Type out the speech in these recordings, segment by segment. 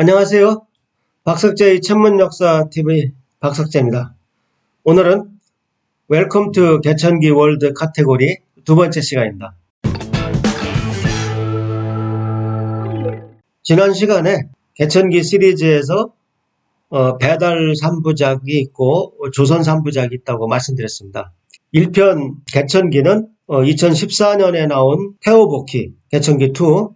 안녕하세요. 박석재의 천문 역사 TV 박석재입니다. 오늘은 웰컴 투 개천기 월드 카테고리 두 번째 시간입니다. 지난 시간에 개천기 시리즈에서 어, 배달 3부작이 있고 조선 3부작이 있다고 말씀드렸습니다. 1편 개천기는 2014년에 나온 태오복희 개천기 2,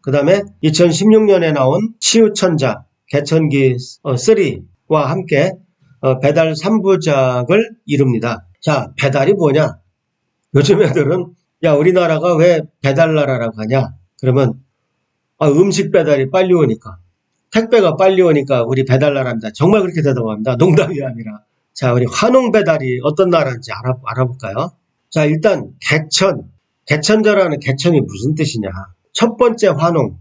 그 다음에 2016년에 나온 치유천자 개천기 3와 함께 어, 배달 3부작을 이룹니다. 자, 배달이 뭐냐? 요즘 애들은 야, 우리나라가 왜 배달 나라라고 하냐? 그러면 아, 음식 배달이 빨리 오니까 택배가 빨리 오니까 우리 배달 나라입니다. 정말 그렇게 대답합니다. 농담이 아니라. 자, 우리 환웅 배달이 어떤 나라인지 알아, 알아볼까요? 자, 일단 개천. 개천자라는 개천이 무슨 뜻이냐? 첫 번째 환웅.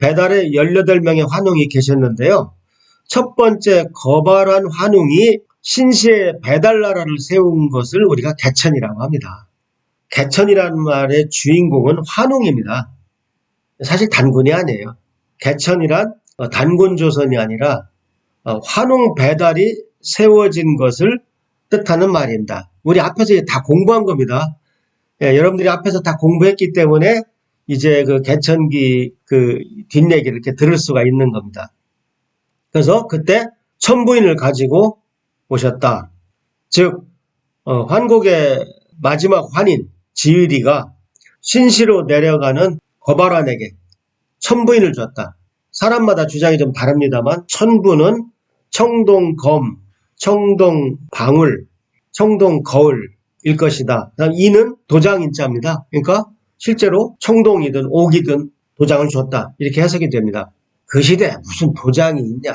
배달에 18명의 환웅이 계셨는데요. 첫 번째 거발한 환웅이 신시에 배달나라를 세운 것을 우리가 개천이라고 합니다. 개천이라는 말의 주인공은 환웅입니다. 사실 단군이 아니에요. 개천이란 어, 단군 조선이 아니라 어, 환웅 배달이 세워진 것을 뜻하는 말입니다. 우리 앞에서 다 공부한 겁니다. 예, 여러분들이 앞에서 다 공부했기 때문에 이제 그 개천기 그 뒷얘기를 이렇게 들을 수가 있는 겁니다. 그래서 그때 천부인을 가지고 오셨다. 즉 어, 환국의 마지막 환인 지의리가 신시로 내려가는 거발환에게 천부인을 줬다. 사람마다 주장이 좀 다릅니다만 천부는 청동검, 청동방울, 청동거울일 것이다. 이는 도장인자입니다. 그러니까 실제로 청동이든 옥이든 도장을 줬다. 이렇게 해석이 됩니다. 그 시대에 무슨 도장이 있냐?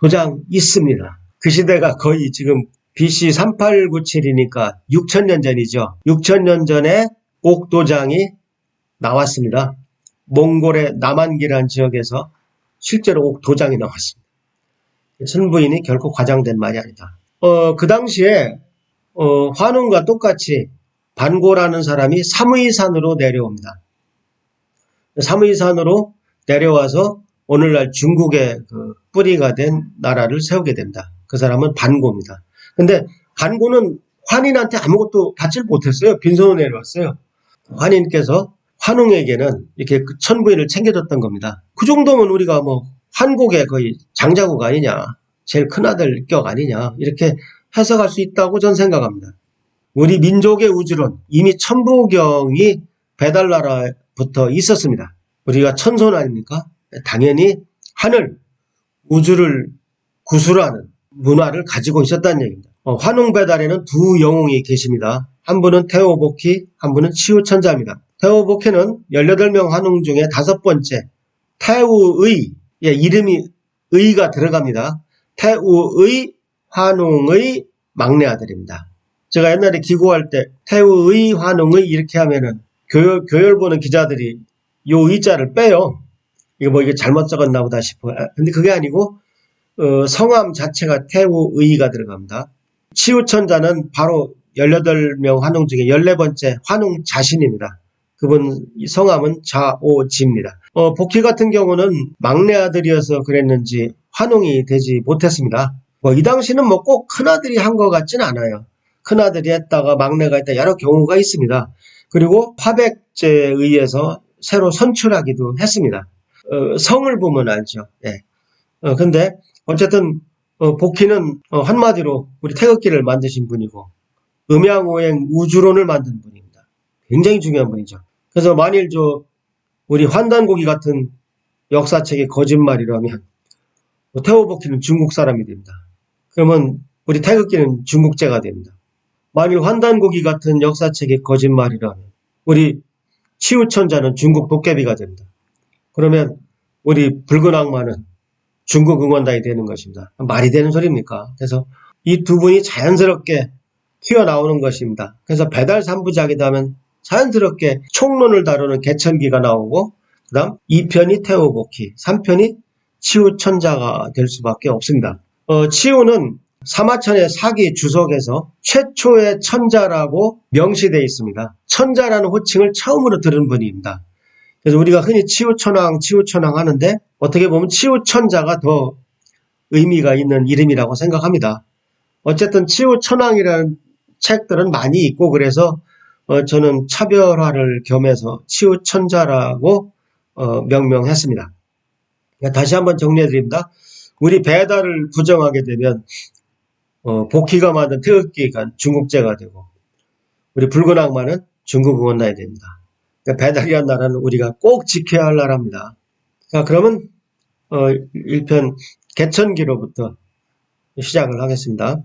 도장 있습니다. 그 시대가 거의 지금 BC 3897이니까 6000년 전이죠. 6000년 전에 옥도장이 나왔습니다. 몽골의 남한기라는 지역에서 실제로 옥도장이 나왔습니다. 천부인이 결코 과장된 말이 아니다. 어, 그 당시에 어, 환웅과 똑같이 반고라는 사람이 사무이산으로 내려옵니다. 사무이산으로 내려와서 오늘날 중국의 그 뿌리가 된 나라를 세우게 됩니다. 그 사람은 반고입니다. 근데 반고는 환인한테 아무것도 받질 못했어요. 빈손으로 내려왔어요. 환인께서 환웅에게는 이렇게 그 천부인을 챙겨줬던 겁니다. 그 정도면 우리가 뭐 한국의 거의 장자국 아니냐, 제일 큰아들 격 아니냐 이렇게 해석할 수 있다고 저는 생각합니다. 우리 민족의 우주론 이미 천부경이 배달나라부터 있었습니다. 우리가 천손 아닙니까? 당연히 하늘, 우주를 구술하는 문화를 가지고 있었다는 얘기입니다. 어, 환웅 배달에는 두 영웅이 계십니다. 한 분은 태오복희, 한 분은 치우천자입니다. 태오복희는 18명 환웅 중에 다섯 번째 태우의 예, 이름이 의가 들어갑니다. 태우의 환웅의 막내 아들입니다. 제가 옛날에 기고할 때 태우의 환웅의 이렇게 하면은 교열, 교열 보는 기자들이 요 의자를 빼요. 이거 뭐 이게 잘못 적었나 보다 싶어요. 아, 근데 그게 아니고 어, 성함 자체가 태우의가 들어갑니다. 치우천자는 바로 18명 환웅 중에 14번째 환웅 자신입니다. 그분 성함은 자오지입니다. 어, 복희 같은 경우는 막내 아들이어서 그랬는지 환웅이 되지 못했습니다. 뭐 이 당시는 뭐 꼭 큰아들이 한 것 같진 않아요. 큰아들이 했다가 막내가 했다 여러 경우가 있습니다. 그리고 화백제에 의해서 새로 선출하기도 했습니다. 어, 성을 보면 알죠. 예. 어, 근데 어쨌든 어, 복희는 어, 한마디로 우리 태극기를 만드신 분이고 음양오행 우주론을 만든 분입니다. 굉장히 중요한 분이죠. 그래서 만일 저 우리 환단고기 같은 역사책이 거짓말이라면 뭐 태호 복희는 중국 사람이 됩니다. 그러면 우리 태극기는 중국제가 됩니다. 만일 환단고기 같은 역사책이 거짓말이라면 우리 치우천자는 중국 도깨비가 됩니다. 그러면 우리 붉은 악마는 중국 응원단이 되는 것입니다. 말이 되는 소리입니까? 그래서 이 두 분이 자연스럽게 튀어나오는 것입니다. 그래서 배달 3부작이다 하면 자연스럽게 총론을 다루는 개천기가 나오고 그 다음 2편이 태오복희, 3편이 치우천자가 될 수밖에 없습니다. 어, 치우는 사마천의 사기 주석에서 최초의 천자라고 명시되어 있습니다. 천자라는 호칭을 처음으로 들은 분입니다. 그래서 우리가 흔히 치우천왕, 치우천왕 하는데 어떻게 보면 치우천자가 더 의미가 있는 이름이라고 생각합니다. 어쨌든 치우천왕이라는 책들은 많이 있고 그래서 어, 저는 차별화를 겸해서 치우천자라고 어, 명명했습니다. 다시 한번 정리해 드립니다. 우리 배달을 부정하게 되면 어, 복희가 만든 태극기가 중국제가 되고 우리 붉은 악마는 중국 응원나야 됩니다. 그러니까 배달이란 나라는 우리가 꼭 지켜야 할 나라입니다. 자, 그러면 어, 1편 개천기로부터 시작을 하겠습니다.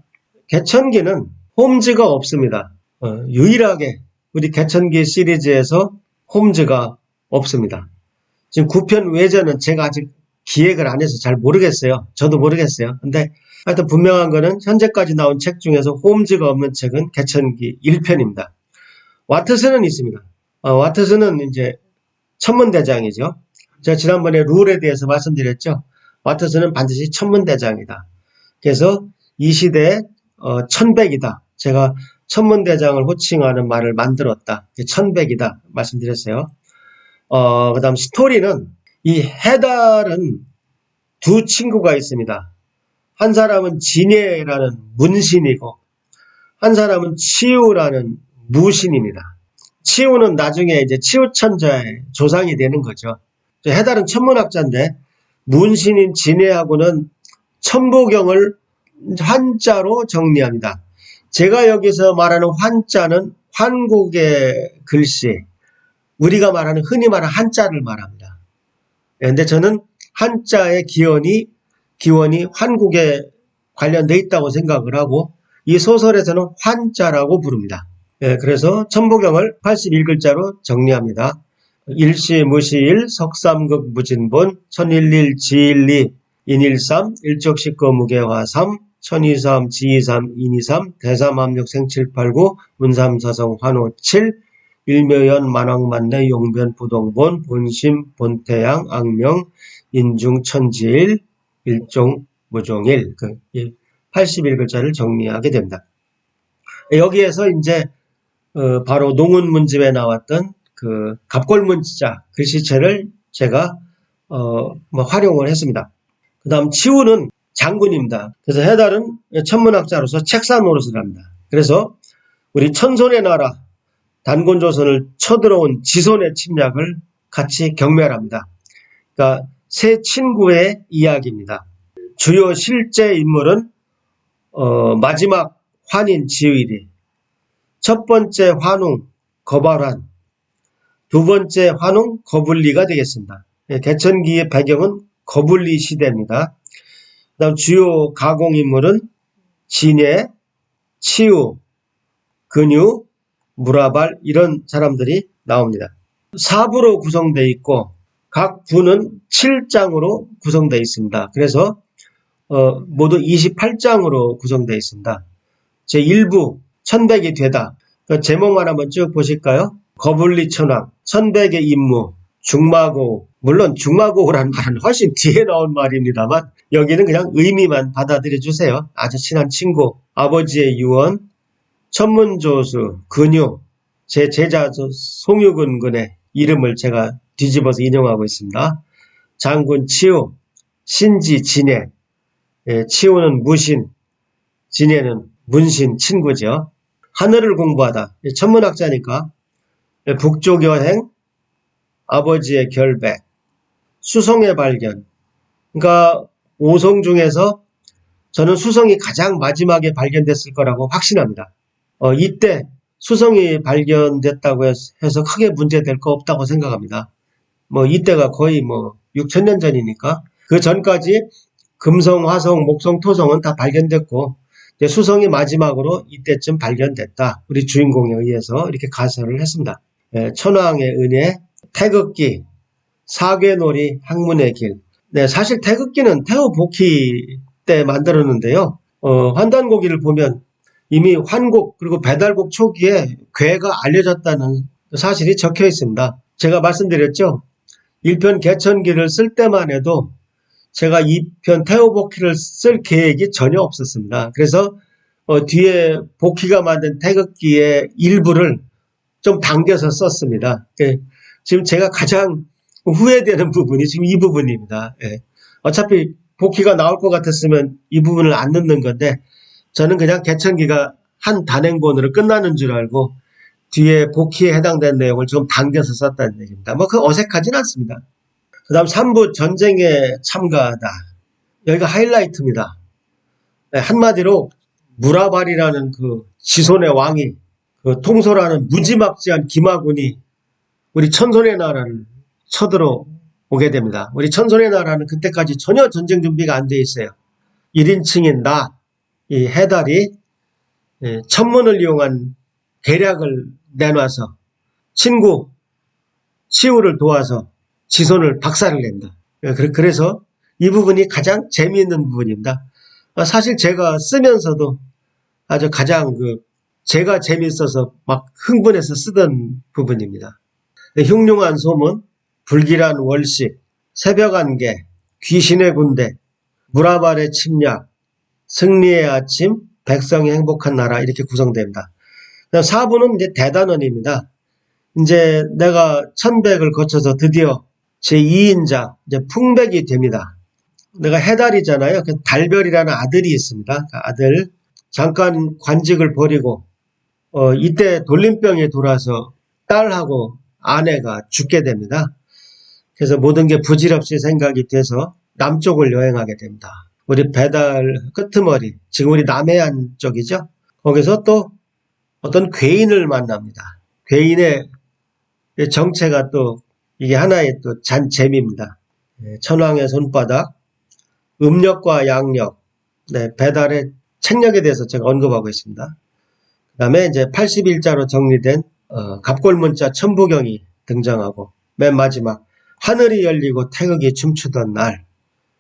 개천기는 홈즈가 없습니다. 어, 유일하게 우리 개천기 시리즈에서 홈즈가 없습니다. 지금 9편 외전은 제가 아직 기획을 안 해서 잘 모르겠어요. 저도 모르겠어요. 근데 하여튼 분명한 거는 현재까지 나온 책 중에서 홈즈가 없는 책은 개천기 1편입니다. 와트스는 있습니다. 어, 와트스는 이제 천문대장이죠. 제가 지난번에 룰에 대해서 말씀드렸죠. 와트스는 반드시 천문대장이다. 그래서 이 시대에 어, 천백이다. 제가 천문대장을 호칭하는 말을 만들었다. 천백이다. 말씀드렸어요. 어, 그 다음 스토리는 이 해달은 두 친구가 있습니다. 한 사람은 진예라는 문신이고 한 사람은 치우라는 무신입니다. 치우는 나중에 이제 치우천자의 조상이 되는 거죠. 해달은 천문학자인데 문신인 진예하고는 천보경을 한자로 정리합니다. 제가 여기서 말하는 환자는 환국의 글씨, 우리가 말하는 흔히 말하는 한자를 말합니다. 그런데 저는 한자의 기원이 기원이 환국에 관련돼 있다고 생각을 하고 이 소설에서는 환자라고 부릅니다. 예, 그래서 천보경을 81글자로 정리합니다. 일시 무시일 석삼극 무진본 천일일 지일리 인일삼 일적식거 무게화삼 천이삼 지이삼 인이삼 대삼함육 생칠팔구 문삼사성 환호칠 일묘연 만왕만내 용변 부동본 본심 본태양 악명 인중 천지일 일종 무종일 그 81글자를 정리하게 됩니다. 여기에서 이제 어, 바로 농운 문집에 나왔던 그 갑골문자 글씨체를 제가 어, 뭐 활용을 했습니다. 그 다음 치우는 장군입니다. 그래서 해달은 천문학자로서 책사 노릇을 합니다. 그래서 우리 천손의 나라 단곤조선을 쳐들어온 지손의 침략을 같이 경멸합니다. 그러니까 세 친구의 이야기입니다. 주요 실제 인물은 어, 마지막 환인 지의리, 첫 번째 환웅 거발환, 두 번째 환웅 거불리가 되겠습니다. 예, 개천기의 배경은 거불리 시대입니다. 다음 주요 가공 인물은 진예, 치유, 근유, 무라발 이런 사람들이 나옵니다. 4부로 구성되어 있고 각 부는 7장으로 구성되어 있습니다. 그래서 어, 모두 28장으로 구성되어 있습니다. 제 1부 천백이 되다. 그 제목만 한번 쭉 보실까요? 거불리 천왕, 천백의 임무, 중마고 물론 중마고라는 말은 훨씬 뒤에 나온 말입니다만 여기는 그냥 의미만 받아들여 주세요. 아주 친한 친구, 아버지의 유언, 천문조수, 근유, 제 제자 송유근 군의 이름을 제가 뒤집어서 인용하고 있습니다. 장군 치우, 신지 진해, 예, 치우는 무신, 진해는 문신 친구죠. 하늘을 공부하다. 예, 천문학자니까 예, 북쪽 여행, 아버지의 결백, 수성의 발견. 그러니까 오성 중에서 저는 수성이 가장 마지막에 발견됐을 거라고 확신합니다. 어, 이때 수성이 발견됐다고 해서 크게 문제될 거 없다고 생각합니다. 뭐 이때가 거의 뭐 6천 년 전이니까 그 전까지 금성, 화성, 목성, 토성은 다 발견됐고 수성이 마지막으로 이때쯤 발견됐다. 우리 주인공에 의해서 이렇게 가설을 했습니다. 예, 천왕의 은혜, 태극기, 사괴놀이, 학문의 길. 네, 사실 태극기는 태호복희 때 만들었는데요. 어, 환단고기를 보면 이미 환곡 그리고 배달곡 초기에 괴가 알려졌다는 사실이 적혀 있습니다. 제가 말씀드렸죠. 1편 개천기를 쓸 때만 해도 제가 2편 태호복희를 쓸 계획이 전혀 없었습니다. 그래서 어, 뒤에 복희가 만든 태극기의 일부를 좀 당겨서 썼습니다. 예, 지금 제가 가장 후회되는 부분이 지금 이 부분입니다. 예. 어차피 복귀가 나올 것 같았으면 이 부분을 안 넣는 건데 저는 그냥 개천기가 한 단행본으로 끝나는 줄 알고 뒤에 복귀에 해당되는 내용을 좀 당겨서 썼다는 얘기입니다. 뭐 그 어색하진 않습니다. 그 다음 3부 전쟁에 참가하다. 여기가 하이라이트입니다. 네, 한마디로 무라발이라는 그 지손의 왕이 그 통솔하는 무지막지한 기마군이 우리 천손의 나라를 쳐들어 오게 됩니다. 우리 천손의 나라는 그때까지 전혀 전쟁 준비가 안 돼 있어요. 1인칭인 나, 이 해달이 예, 천문을 이용한 계략을 내놔서 친구 시우를 도와서 지손을 박살을 낸다. 예, 그래- 그래서 이 부분이 가장 재미있는 부분입니다. 아, 사실 제가 쓰면서도 아주 가장 그 제가 재미있어서 막 흥분해서 쓰던 부분입니다. 네, 흉흉한 소문, 불길한 월식, 새벽 안개, 귀신의 군대, 무라발의 침략, 승리의 아침, 백성이 행복한 나라 이렇게 구성됩니다. 4부는 이제 대단원입니다. 이제 내가 천백을 거쳐서 드디어 제 2인자 이제 풍백이 됩니다. 내가 해달이잖아요. 그 달별이라는 아들이 있습니다. 그 아들 잠깐 관직을 버리고 어, 이때 돌림병에 돌아서 딸하고 아내가 죽게 됩니다. 그래서 모든 게 부질없이 생각이 돼서 남쪽을 여행하게 됩니다. 우리 배달 끄트머리, 지금 우리 남해안 쪽이죠. 거기서 또 어떤 괴인을 만납니다. 괴인의 정체가 또 이게 하나의 또 잔 재미입니다. 예, 천왕의 손바닥, 음력과 양력, 네, 배달의 책력에 대해서 제가 언급하고 있습니다. 그 다음에 이제 81자로 정리된 어, 갑골문자 천부경이 등장하고 맨 마지막 하늘이 열리고 태극이 춤추던 날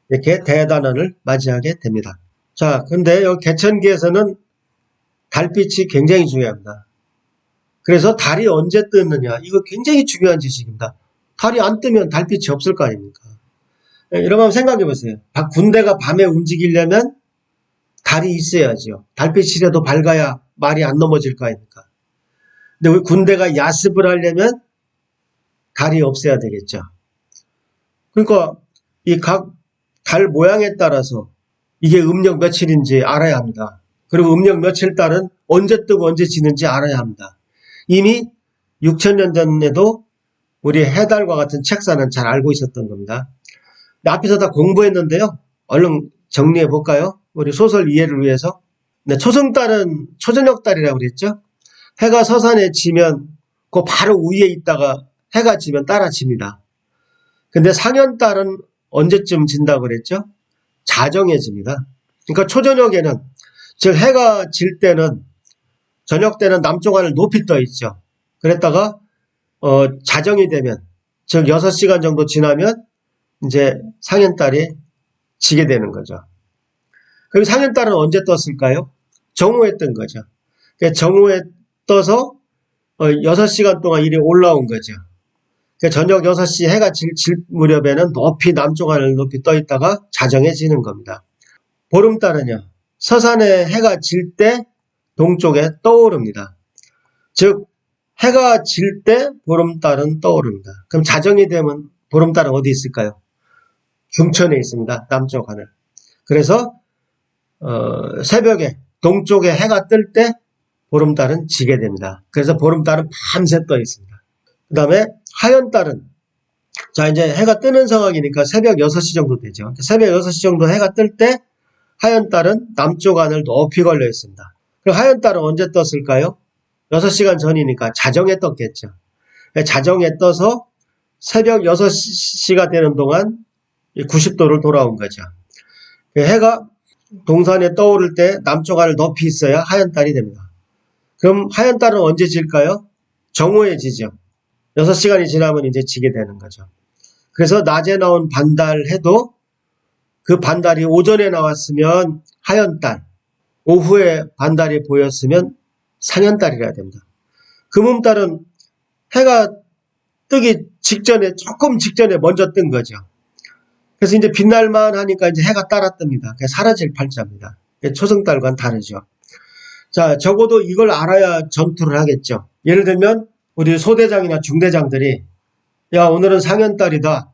이렇게 대단원을 맞이하게 됩니다. 자, 근데 여기 개천기에서는 달빛이 굉장히 중요합니다. 그래서 달이 언제 뜨느냐 이거 굉장히 중요한 지식입니다. 달이 안 뜨면 달빛이 없을 거 아닙니까? 예, 여러분 생각해 보세요. 박- 군대가 밤에 움직이려면 달이 있어야죠. 달빛이라도 밝아야 말이 안 넘어질 거 아닙니까? 근데 우리 군대가 야습을 하려면 달이 없어야 되겠죠. 그러니까 이 각 달 모양에 따라서 이게 음력 며칠인지 알아야 합니다. 그리고 음력 며칠 달은 언제 뜨고 언제 지는지 알아야 합니다. 이미 6천년 전에도 우리 해달과 같은 책사는 잘 알고 있었던 겁니다. 앞에서 다 공부했는데요. 얼른 정리해 볼까요? 우리 소설 이해를 위해서. 네, 초승달은 초저녁달이라고 그랬죠? 해가 서산에 지면 그 바로 위에 있다가 해가 지면 따라칩니다. 근데 상현달은 언제쯤 진다고 그랬죠? 자정에 집니다. 그러니까 초저녁에는 즉 해가 질 때는 저녁 때는 남쪽 하늘 높이 떠 있죠. 그랬다가 어, 자정이 되면 즉 6시간 정도 지나면 이제 상현달이 지게 되는 거죠. 그럼 상현달은 언제 떴을까요? 정오에 뜬 거죠. 그러니까 정오에 떠서 어, 6시간 동안 이리 올라온 거죠. 그러니까 저녁 6시 해가 질, 질 무렵에는 높이 남쪽 하늘 높이 떠 있다가 자정에 지는 겁니다. 보름달은요. 서산에 해가 질 때 동쪽에 떠오릅니다. 즉 해가 질 때 보름달은 떠오릅니다. 그럼 자정이 되면 보름달은 어디 있을까요? 경천에 있습니다. 남쪽 하늘. 그래서 어, 새벽에 동쪽에 해가 뜰 때 보름달은 지게 됩니다. 그래서 보름달은 밤새 떠 있습니다. 그 다음에 하연달은 자 이제 해가 뜨는 상황이니까 새벽 6시 정도 되죠. 새벽 6시 정도 해가 뜰 때 하연달은 남쪽 하늘 높이 걸려 있습니다. 그럼 하연달은 언제 떴을까요? 6시간 전이니까 자정에 떴겠죠. 자정에 떠서 새벽 6시가 되는 동안 90도를 돌아온 거죠. 해가 동산에 떠오를 때 남쪽 하늘 높이 있어야 하얀달이 됩니다. 그럼 하얀달은 언제 질까요? 정오에 지죠. 6시간이 지나면 이제 지게 되는 거죠. 그래서 낮에 나온 반달 해도 그 반달이 오전에 나왔으면 하얀달, 오후에 반달이 보였으면 상현달이라 됩니다. 금음달은 해가 뜨기 직전에 조금 직전에 먼저 뜬 거죠. 그래서 이제 빛날만 하니까 이제 해가 따라 뜹니다. 사라질 팔자입니다. 초승달과는 다르죠. 자, 적어도 이걸 알아야 전투를 하겠죠. 예를 들면 우리 소대장이나 중대장들이 야, 오늘은 상현달이다.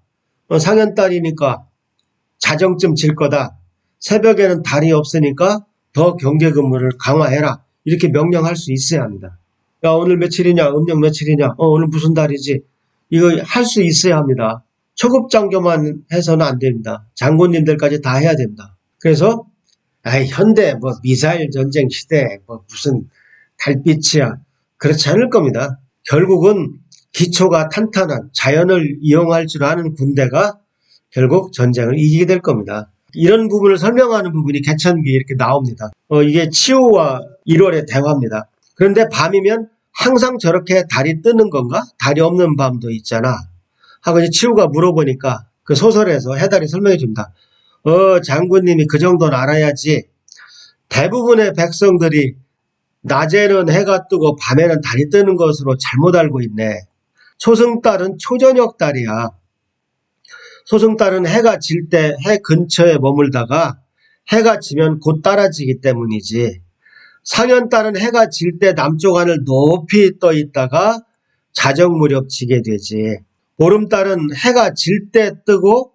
어, 상현달이니까 자정쯤 질 거다. 새벽에는 달이 없으니까 더 경계 근무를 강화해라. 이렇게 명령할 수 있어야 합니다. 야, 오늘 며칠이냐? 음력 며칠이냐? 어, 오늘 무슨 달이지? 이거 할 수 있어야 합니다. 초급 장교만 해서는 안 됩니다. 장군님들까지 다 해야 됩니다. 그래서 아이, 현대 뭐 미사일 전쟁 시대 뭐 무슨 달빛이야 그렇지 않을 겁니다. 결국은 기초가 탄탄한 자연을 이용할 줄 아는 군대가 결국 전쟁을 이기게 될 겁니다. 이런 부분을 설명하는 부분이 개천기 이렇게 나옵니다. 어, 이게 치우와 1월의 대화입니다. 그런데 밤이면 항상 저렇게 달이 뜨는 건가? 달이 없는 밤도 있잖아. 하고 이제 치우가 물어보니까 그 소설에서 해달이 설명해 줍니다. 어, 장군님이 그 정도는 알아야지. 대부분의 백성들이 낮에는 해가 뜨고 밤에는 달이 뜨는 것으로 잘못 알고 있네. 초승달은 초저녁 달이야. 소승달은 해가 질 때 해 근처에 머물다가 해가 지면 곧 따라지기 때문이지. 상현달은 해가 질 때 남쪽 하늘 높이 떠 있다가 자정 무렵 지게 되지. 보름달은 해가 질 때 뜨고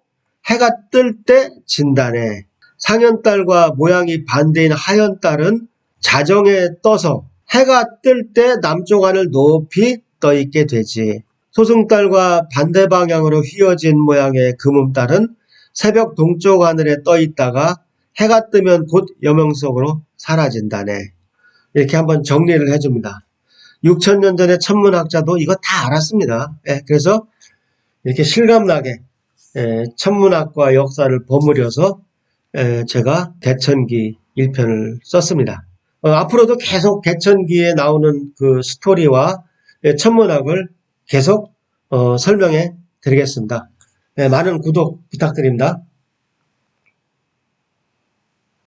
해가 뜰 때 진다네. 상현달과 모양이 반대인 하현달은 자정에 떠서 해가 뜰 때 남쪽 하늘 높이 떠 있게 되지. 소승달과 반대 방향으로 휘어진 모양의 금음달은 새벽 동쪽 하늘에 떠 있다가 해가 뜨면 곧 여명석으로 사라진다네. 이렇게 한번 정리를 해줍니다. 6천년 전의 천문학자도 이거 다 알았습니다. 예, 그래서 이렇게 실감나게 예, 천문학과 역사를 버무려서 예, 제가 개천기 1편을 썼습니다. 어, 앞으로도 계속 개천기에 나오는 그 스토리와 예, 천문학을 계속 어, 설명해 드리겠습니다. 예, 많은 구독 부탁드립니다.